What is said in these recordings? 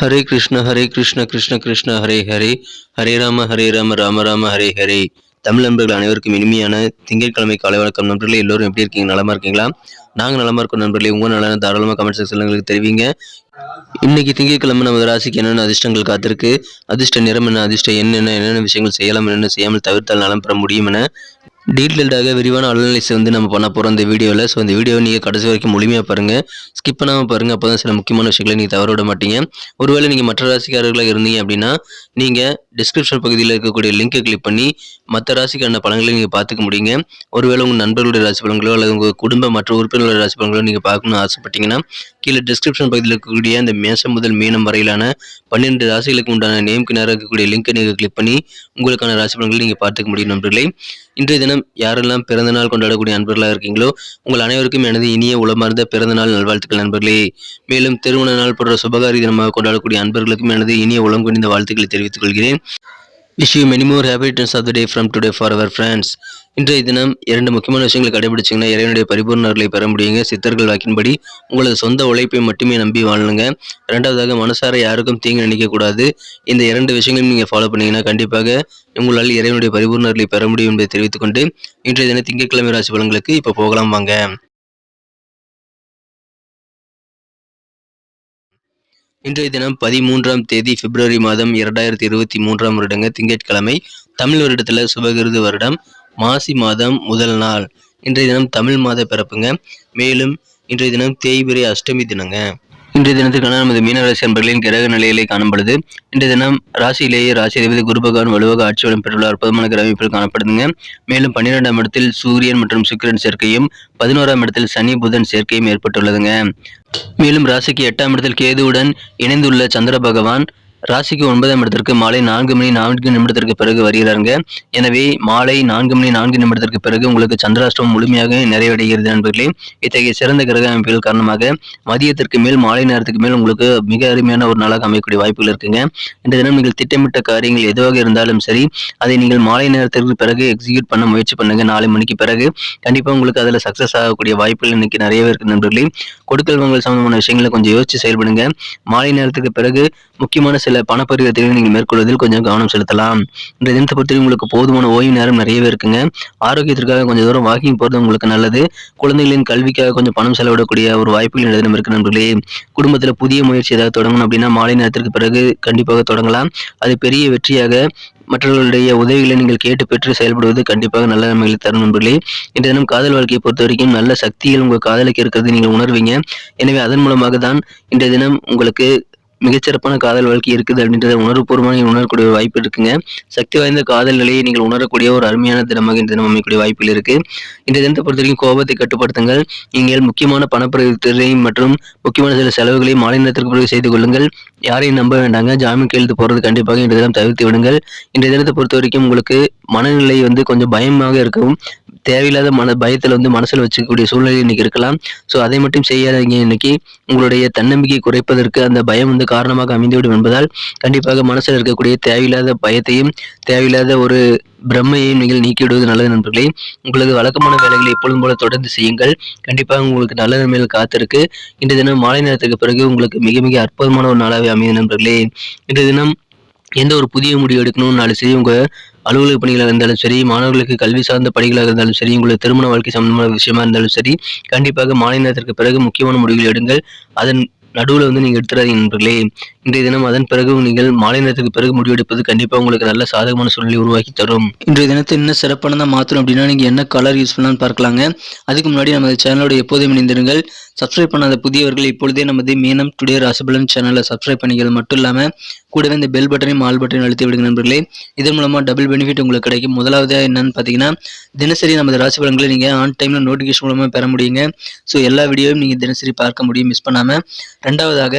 ஹரே கிருஷ்ண ஹரே கிருஷ்ண கிருஷ்ண கிருஷ்ண ஹரே ஹரே. ஹரே ராம ஹரே ராம ராம ராம ஹரே ஹரே. தமிழ் நண்பர்கள் அனைவருக்கும் இனிமையான திங்கட்கிழமை காலை வணக்கம். நண்பர்களே எல்லோரும் எப்படி இருக்கீங்க? நலமா இருக்கீங்களா? நாங்கள் நலமா இருக்கோம் நண்பர்களே. உங்க நலன தாராளமாக கமெண்ட் செக்ஷன்ல எங்களுக்கு தெரிவிங்க. இன்னைக்கு திங்கட்கிழமை நமது ராசிக்கு என்னென்ன அதிர்ஷ்டங்கள் காத்திருக்கு? அதிர்ஷ்ட நிறம் என்ன? அதிர்ஷ்ட என்னென்ன என்ன? என்னென்ன விஷயங்கள் செய்யலாம்? என்னென்ன செய்யாமல் தவிர்த்தால் நலம் பெற முடியும் என டீட்டெயில்டாக விரிவான அனலைஸ் வந்து நம்ம பண்ண போகிறோம் இந்த வீடியோவில் ஸோ இந்த வீடியோ நீங்கள் கடைசி வரைக்கும் முழுமையாக பாருங்கள் ஸ்கிப் பண்ணாமல் பாருங்கள் அப்போ தான் சில முக்கியமான விஷயங்களை நீங்கள் தவற விட மாட்டீங்க. ஒருவேளை நீங்கள் மற்ற ராசிக்காரர்களாக இருந்தீங்க அப்படின்னா நீங்கள் டிஸ்கிரிப்ஷன் பகுதியில் இருக்கக்கூடிய லிங்கை கிளிக் பண்ணி மற்ற ராசிக்கான பலன்களை நீங்கள் பார்த்துக்க முடியுங்க. ஒருவேளை உங்கள் நண்பர்களுடைய ராசி பலன்களோ அல்லது உங்கள் குடும்ப மற்ற உறுப்பினர்களுடைய ராசி பலன்களோ நீங்கள் பார்க்கணும்னு ஆசைப்பட்டீங்கன்னா கீழே டிஸ்கிரிப்ஷன் பகுதியில் இருக்கக்கூடிய அந்த மேசம் முதல் மீனம் வரையிலான பன்னிரெண்டு ராசிகளுக்கு உண்டான நேமுக்கு நேராக இருக்கக்கூடிய லிங்கை நீங்கள் கிளிக் பண்ணி உங்களுக்கான ராசி பலன்களை நீங்கள் பார்த்துக்க முடியும் நண்பர்களே. இன்றைய தினம் யாரெல்லாம் பிறந்த நாள் கொண்டாடக்கூடிய நண்பர்களாக இருக்கீங்களோ உங்கள் அனைவருக்கும் எனது இனிய உளமார்ந்த பிறந்த நாள் நல்வாழ்த்துக்கள் நண்பர்களே. மேலும் திருமண நாள் போன்ற சுபகாரி தினமாக கொண்டாடக்கூடிய அன்பர்களுக்கும் எனது இனிய உளம் குனிந்த வாழ்த்துக்களை தெரிவித்துக் கொள்கிறேன். Wish you many more happy returns of the day from today for our friends இன்றைய தினம் இரண்டு முக்கியமான விஷயங்களை கடைபிடிச்சிங்கன்னா இறைவனுடைய பரிபூர்ணர்களை பெற முடியுங்க. சித்தர்கள் வாக்கின்படி உங்களது சொந்த உழைப்பை மட்டுமே நம்பி வாழணுங்க ரெண்டாவதாக மனசார யாருக்கும் தீங்கு நினைக்கக்கூடாது. இந்த இரண்டு விஷயங்களையும் நீங்கள் ஃபாலோ பண்ணீங்கன்னா கண்டிப்பாக உங்களால் இறைவனுடைய பரிபூர்ணர்களை பெற முடியும் என்பதை தெரிவித்துக்கொண்டு இன்றைய தினம் திங்கட்கிழமை ராசி பலன்களுக்கு இப்போ போகலாம் வாங்க. இன்றைய தினம் பதிமூன்றாம் தேதி பிப்ரவரி மாதம் இரண்டாயிரத்தி இருபத்தி மூன்றாம் வருடங்க திங்கட்கிழமை தமிழ் வருடத்தில் சுபகிருது வருடம் மாசி மாதம் முதல் நாள். இன்றைய தினம் தமிழ் மாத பிறப்புங்க. மேலும் இன்றைய தினம் தேய்பிரை அஷ்டமி தினங்க. இன்றைய தினத்துக்கான நமது மீனராசி அன்பர்களின் கிரக நிலையிலே காணப்படுது இன்றைய தினம் ராசியிலேயே ராசி அதிபதி குரு பகவான் வலுவாக ஆட்சி வளம் பெற்றுள்ள அற்புதமான கிரக காணப்படுதுங்க. மேலும் பன்னிரெண்டாம் இடத்தில் சூரியன் மற்றும் சுக்கிரன் சேர்க்கையும் பதினோராம் இடத்தில் சனி புதன் சேர்க்கையும் ஏற்பட்டுள்ளதுங்க. மேலும் ராசிக்கு எட்டாம் இடத்தில் கேதுவுடன் இணைந்துள்ள சந்திர பகவான் ராசிக்கு ஒன்பதாம் இடத்திற்கு மாலை நான்கு மணி நான்கு நிமிடத்திற்கு பிறகு வருகிறாருங்க. எனவே மாலை நான்கு மணி நான்கு நிமிடத்திற்கு பிறகு உங்களுக்கு சந்திராஷ்டமம் முழுமையாக நிறைவடைகிறது நண்பர்களே. இத்தகைய சிறந்த கிரக அமைப்புகள் காரணமாக மதியத்திற்கு மேல் மாலை நேரத்துக்கு மேல் உங்களுக்கு மிக அருமையான ஒரு நாளாக அமையக்கூடிய வாய்ப்புகள் இருக்குங்க. இந்த தினம் நீங்கள் திட்டமிட்ட காரியங்கள் எதுவாக இருந்தாலும் சரி அதை நீங்கள் மாலை நேரத்திற்கு பிறகு எக்ஸிக்யூட் பண்ண முயற்சி பண்ணுங்க. நாலு மணிக்கு பிறகு கண்டிப்பாக உங்களுக்கு அதில் சக்ஸஸ் ஆகக்கூடிய வாய்ப்புகள் இன்னைக்கு நிறையவே இருக்கு நண்பர்களே. கொடுக்கல் வாங்கல் சம்பந்தமான விஷயங்களை கொஞ்சம் யோசிச்சு செயல்படுங்க. மாலை நேரத்துக்கு பிறகு முக்கியமான சில பண நீங்கள் மேற்கொள்வதில் கொஞ்சம் கவனம் செலுத்தலாம். இந்த தினத்தை பொறுத்தவரை உங்களுக்கு போதுமான ஓய்வு நேரம் நிறையவே இருக்குங்க. ஆரோக்கியத்திற்காக கொஞ்சம் தூரம் வாக்கிங் போகிறது உங்களுக்கு நல்லது. குழந்தைகளின் கல்விக்காக கொஞ்சம் பணம் செலவிடக்கூடிய ஒரு வாய்ப்புகள் இந்த தினம் இருக்கு நண்பர்களே. குடும்பத்தில் புதிய முயற்சி ஏதாவது தொடங்கணும் அப்படின்னா மாலை நேரத்திற்கு பிறகு கண்டிப்பாக தொடங்கலாம். அது பெரிய வெற்றியாக மற்றவர்களுடைய உதவிகளை நீங்கள் கேட்டு பெற்று செயல்படுவது கண்டிப்பாக நல்ல நன்மைகளை தரும் நண்பர்களே. இந்த தினம் காதல் வாழ்க்கையை பொறுத்த வரைக்கும் நல்ல சக்திகள் உங்கள் காதலுக்கு இருக்கிறது நீங்கள் உணர்வீங்க. எனவே அதன் மூலமாக தான் இன்றைய தினம் உங்களுக்கு மிகச்சிறப்பான காதல் வாழ்க்கை இருக்குது அப்படின்றத உணர்வுபூர்வமாக நீங்கள் உணரக்கூடிய வாய்ப்பு இருக்குங்க. சக்தி வாய்ந்த காதல் நிலையை நீங்கள் உணரக்கூடிய ஒரு அருமையான தினமாக இந்த தினம் அமைக்கக்கூடிய வாய்ப்புகள் இருக்கு. இந்த தினத்தை பொறுத்த வரைக்கும் கோபத்தை கட்டுப்படுத்துங்கள். நீங்கள் முக்கியமான பணப்பரிவர்த்தனை மற்றும் முக்கியமான சில செலவுகளை மாலை நேரத்திற்கு பிறகு செய்து கொள்ளுங்கள். யாரையும் நம்ப வேண்டாங்க. ஜாமீன் கையெழுத்து போறது கண்டிப்பாக இன்றைய தினம் தவிர்த்து விடுங்கள். இன்றைய தினத்தை பொறுத்த வரைக்கும் உங்களுக்கு மனநிலை வந்து கொஞ்சம் பயமாக இருக்கவும் தேவையில்லாத மன பயத்தில் வந்து மனசில் வச்சுக்கக்கூடிய சூழ்நிலை இன்னைக்கு இருக்கலாம். ஸோ அதை மட்டும் செய்யாதீங்க. இன்னைக்கு உங்களுடைய தன்னம்பிக்கை குறைப்பதற்கு அந்த பயம் வந்து காரணமாக அமைந்துவிடும் என்பதால் கண்டிப்பாக மனசில் இருக்கக்கூடிய தேவையில்லாத பயத்தையும் தேவையில்லாத ஒரு பிரம்மையையும் நீங்கள் நீக்கிவிடுவது நல்லது நண்பர்களே. உங்களது வழக்கமான வேலைகளை எப்பொழுதும் போல தொடர்ந்து செய்யுங்கள். கண்டிப்பாக உங்களுக்கு நல்ல நன்மைகள் காத்திருக்கு. இன்று தினம் மாலை நேரத்துக்கு பிறகு உங்களுக்கு மிக மிக அற்புதமான ஒரு நாளாகவே அமையும் நண்பர்களே. இன்று தினம் எந்த ஒரு புதிய முடிவு எடுக்கணும்னாலும் சரி உங்கள் அலுவலக பணிகளாக இருந்தாலும் சரி மாணவர்களுக்கு கல்வி சார்ந்த பணிகளாக இருந்தாலும் சரி உங்களுக்கு திருமண வாழ்க்கை சம்பந்தமான விஷயமா இருந்தாலும் சரி கண்டிப்பாக மாலை நேரத்திற்கு பிறகு முக்கியமான முடிவுகள் எடுங்கள். அதன் நடுவில் வந்து நீங்கள் எடுத்துடாதீங்க நண்பர்களே. இன்றைய தினம் அதன் பிறகு நீங்கள் மாலை நேரத்துக்கு பிறகு முடிவெடுப்பது கண்டிப்பாக உங்களுக்கு நல்ல சாதகமான சூழ்நிலை உருவாக்கி தரும். இன்றைய தினத்தை இன்னும் சிறப்பானதாக மாற்றணும் அப்படின்னா நீங்கள் என்ன கலர் யூஸ் பண்ணலாம்னு பார்க்கலாங்க. அதுக்கு முன்னாடி நமது சேனலோட எப்போதும் இணைந்திருங்கள். சப்ஸ்கிரைப் பண்ணாத புதியவர்கள் இப்பொழுதே நமது மீனம் டுடே ராசிபலன் சேனலை சப்ஸ்கிரைப் பண்ணிக்கிறது மட்டும் இல்லாமல் கூடவே இந்த பெல் பட்டனையும் ஆல் பட்டனையும் அழுத்தி விடுங்க நண்பர்களே. இதன் மூலமாக டபுள் பெனிஃபிட் உங்களுக்கு கிடைக்கும். முதலாவது என்னன்னு பார்த்தீங்கன்னா தினசரி நமது ராசி பலன்களை நீங்கள் ஆன் டைமில் நோட்டிஃபிகேஷன் மூலமாக பெற முடியுங்க. ஸோ எல்லா வீடியோவும் நீங்கள் தினசரி பார்க்க முடியும். மிஸ் பண்ணாமல் ரெண்டாவதாக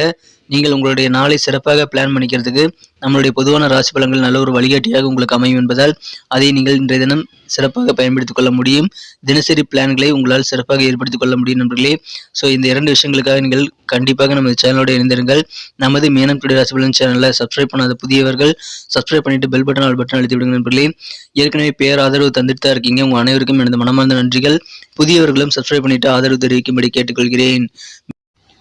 நீங்கள் உங்களுடைய நாளை சிறப்பாக பிளான் பண்ணிக்கிறதுக்கு நம்மளுடைய பொதுவான ராசி பலன்கள் நல்ல ஒரு வழிகாட்டியாக உங்களுக்கு அமையும் என்பதால் அதை நீங்கள் இன்றைய தினம் சிறப்பாக பயன்படுத்திக் கொள்ள முடியும். தினசரி பிளான்களை உங்களால் சிறப்பாக ஏற்படுத்திக் கொள்ள முடியும் நண்பர்களே. ஸோ இந்த இரண்டு விஷயங்களுக்காக நீங்கள் கண்டிப்பாக நமது சேனலோடு இணைந்திருங்கள். நமது மேனம் டுடே ராசி பலன் சேனலில் சப்ஸ்கிரைப் பண்ணாத புதியவர்கள் சப்ஸ்கிரைப் பண்ணிட்டு பெல் பட்டன் ஆல் பட்டன் அழுத்தி விடுங்க நண்பர்களே. ஏற்கனவே பேர் ஆதரவு தந்துட்டு தான் இருக்கீங்க. உங்கள் அனைவருக்கும் எனது மனமார்ந்த நன்றிகள். புதியவர்களும் சப்ஸ்கிரைப் பண்ணிட்டு ஆதரவு தெரிவிக்கும்படி கேட்டுக்கொள்கிறேன்.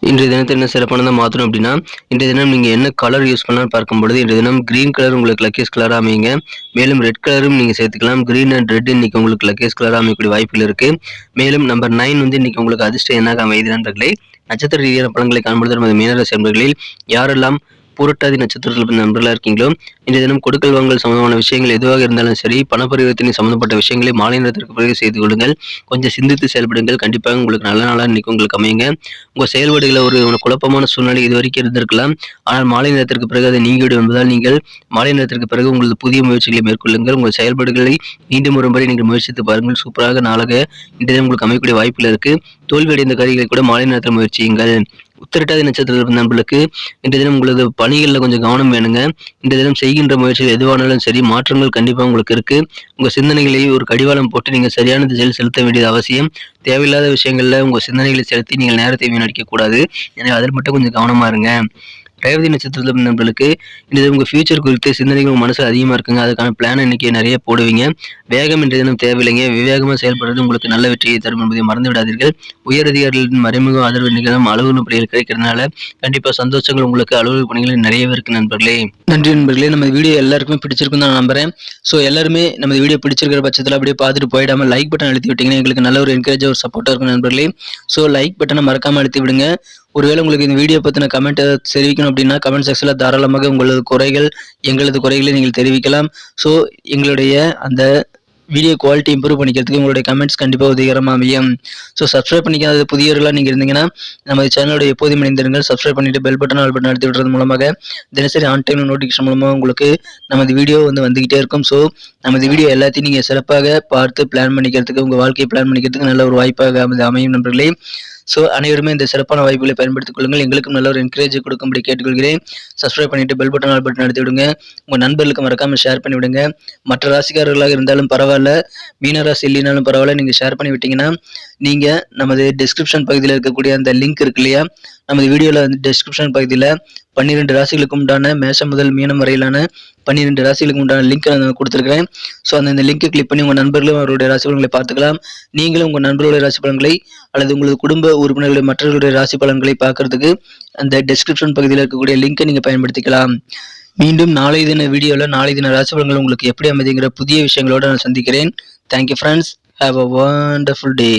இன்றைய தினத்தை என்ன சிறப்பானதாக மாற்றணும் அப்படின்னா இன்றைய தினம் நீங்கள் என்ன கலர் யூஸ் பண்ணலாம்னு பார்க்கும்பொழுது இன்றைய தினம் க்ரீன் கலர் உங்களுக்கு லக்கேஸ் கலராக அமையுங்க. மேலும் ரெட் கலரும் நீங்கள் சேர்த்துக்கலாம். க்ரீன் அண்ட் ரெட் இன்னைக்கு உங்களுக்கு லக்கேஸ் கலராக அமையக்கூடிய வாய்ப்புகள் இருக்குது மேலும் நம்பர் நைன் வந்து இன்னைக்கு உங்களுக்கு அதிர்ஷ்டம் என்னாக அமையுது நண்பர்களே. நட்சத்திர ரீதியான பழங்களை காண்பது நமது மீனராசி நண்பர்களில் யாரெல்லாம் புரட்டாதி நட்சத்திரத்தில் நண்பர்களாக இருக்கீங்களோ? இன்றைய தினம் கொடுக்கல் வாங்கல் சம்பந்தமான விஷயங்கள் எதுவாக இருந்தாலும் சரி பணப்பரிவர்த்தனை சம்பந்தப்பட்ட விஷயங்களை மாலை நேரத்திற்கு பிறகு செய்து கொள்ளுங்கள். கொஞ்சம் சிந்தித்து செயல்படுங்கள். கண்டிப்பாக உங்களுக்கு நல்ல நாளாக இன்னைக்கு உங்களுக்கு அமையுங்க. உங்கள் செயல்பாடுகளை ஒரு குழப்பமான சூழ்நிலை இது வரைக்கும் இருந்திருக்கலாம். ஆனால் மாலை நேரத்திற்கு பிறகு அதை நீங்கிவிடும் என்பதால் நீங்கள் மாலை நேரத்திற்கு பிறகு உங்களது புதிய முயற்சிகளை மேற்கொள்ளுங்கள். உங்கள் செயல்பாடுகளை மீண்டும் ஒரு முறை நீங்கள் முயற்சித்து பாருங்கள். சூப்பராக நாளாக இன்றைய தினம் உங்களுக்கு அமையக்கூடிய வாய்ப்புகள் இருக்கு. தோல்வியடைந்த காரியங்களை கூட மாலை நேரத்தில் முயற்சியுங்கள். உத்திரட்டாதி நட்சத்திரத்தில் பிறந்த நண்பர்களுக்கு இன்றைய தினம் உங்களது பணிகளில் கொஞ்சம் கவனம் வேணுங்க. இந்த தினம் செய்கின்ற முயற்சிகள் எதுவானாலும் சரி மாற்றங்கள் கண்டிப்பாக உங்களுக்கு இருக்கு. உங்கள் சிந்தனைகளை ஒரு கடிவாளம் போட்டு நீங்கள் சரியான திசையில் செலுத்த வேண்டியது அவசியம். தேவையில்லாத விஷயங்களில் உங்கள் சிந்தனைகளை செலுத்தி நீங்கள் நேரத்தை வீணடிக்க கூடாது. எனவே அதில் மட்டும் கொஞ்சம் கவனமா இருங்க. ரேவதி நட்சத்திரத்தில் நண்பர்களுக்கு இன்றைய உங்கள் ஃபியூச்சர் குறித்து சிந்தனைகள் உங்கள் மனசு அதிகமாக இருக்குங்க. அதுக்கான பிளான் இன்னைக்கு நிறைய போடுவீங்க. வேகம் இன்றைய தினம் தேவையில்லைங்க. விவேகமாக செயல்படுறது உங்களுக்கு நல்ல வெற்றியை தரும் என்பதை மறந்து விடாதீர்கள். உயர் அதிகாரிகளின் மறைமுக ஆதரவு நிகழும் அலுவலக பணிகள் கிடைக்கிறதுனால கண்டிப்பாக சந்தோஷங்கள் உங்களுக்கு அலுவலக பணிகள் நிறையவே இருக்குது நண்பர்களே. நன்றி நண்பர்களே. நம்ம வீடியோ எல்லாருக்குமே பிடிச்சிருக்கும் தான் நான் நம்புறேன். ஸோ எல்லாருமே நம்ம வீடியோ பிடிச்சிருக்கிற பட்சத்தில் அப்படியே பார்த்துட்டு போயிடாமல் லைக் பட்டன் அழுத்தி விட்டீங்கன்னா எங்களுக்கு நல்ல ஒரு என்கரேஜ் ஒரு சப்போர்ட்டாக இருக்கும் நண்பர்களே. ஸோ லைக் பட்டனை மறக்காமல் அழுத்தி விடுங்க. ஒருவேளை உங்களுக்கு இந்த வீடியோ பற்றின கமெண்ட் தெரிவிக்கணும் அப்படின்னா கமெண்ட் செக்ஷனில் தாராளமாக உங்களது குறைகள் எங்களது குறைகளை நீங்கள் தெரிவிக்கலாம். ஸோ எங்களுடைய அந்த வீடியோ குவாலிட்டி இம்ப்ரூவ் பண்ணிக்கிறதுக்கு உங்களுடைய கமெண்ட்ஸ் கண்டிப்பாக உதவிகரமாக அமையும். ஸோ சப்ஸ்கிரைப் பண்ணிக்காத புதியவர்களாக நீங்கள் இருந்தீங்கன்னா நமது சேனலோட எப்போதும் இணைந்திருங்கள். சப்ஸ்கிரைப் பண்ணிட்டு பெல் பட்டன் ஆல் பட்டன் அழுத்தி விடுறது மூலமாக தினசரி ஆன் டைம் நோட்டிஃபிகேஷன் மூலமாக உங்களுக்கு நமது வீடியோ வந்து வந்துகிட்டே இருக்கும். ஸோ நமது வீடியோ எல்லாத்தையும் நீங்கள் சிறப்பாக பார்த்து பிளான் பண்ணிக்கிறதுக்கு உங்கள் வாழ்க்கையை பிளான் பண்ணிக்கிறதுக்கு நல்ல ஒரு வாய்ப்பாக அமைது அமையும் நண்பர்களே. ஸோ அனைவருமே இந்த சிறப்பான வாய்ப்புகளை பயன்படுத்திக் கொள்ளுங்கள். எங்களுக்கும் நல்ல ஒரு என்கரேஜ் கொடுக்கும்படி கேட்டுக்கொள்கிறேன். சப்ஸ்கிரைப் பண்ணிட்டு பெல் பட்டன் ஆல் பட்டன் அழுத்தி விடுங்க. உங்கள் நண்பர்களுக்கு மறக்காமல் ஷேர் பண்ணி விடுங்க. மற்ற ராசிக்காரர்களாக இருந்தாலும் பரவாயில்ல. மீன ராசி இல்லைனாலும் பரவாயில்ல. நீங்கள் ஷேர் பண்ணி விட்டீங்கன்னா நீங்கள் நமது டிஸ்கிரிப்ஷன் பகுதியில் இருக்கக்கூடிய அந்த லிங்க் இருக்கு இல்லையா? நமது வீடியோவில் வந்து டிஸ்கிரிப்ஷன் பகுதியில் பன்னிரெண்டு ராசிகளுக்கு உண்டான மேஷம் முதல் மீனம் வரையிலான பன்னிரெண்டு ராசிகளுக்கு உண்டான லிங்க்கை நான் கொடுத்துருக்கிறேன். ஸோ அந்த லிங்க்கை கிளிக் பண்ணி உங்கள் நண்பர்களும் அவருடைய ராசி பலன்களை பார்த்துக்கலாம். நீங்களும் உங்கள் நண்பர்களுடைய ராசி பலன்களை அல்லது உங்களது குடும்ப உறுப்பினர்களுடைய மற்றவர்களுடைய ராசி பலன்களை பார்க்கறதுக்கு அந்த டிஸ்கிரிப்ஷன் பகுதியில் இருக்கக்கூடிய லிங்கை நீங்கள் பயன்படுத்திக்கலாம். மீண்டும் நாளை தின வீடியோவில் நாளை தின ராசி பலன்கள் உங்களுக்கு எப்படி அமைதிங்கிற புதிய விஷயங்களோட நான் சந்திக்கிறேன். Thank you friends have a wonderful day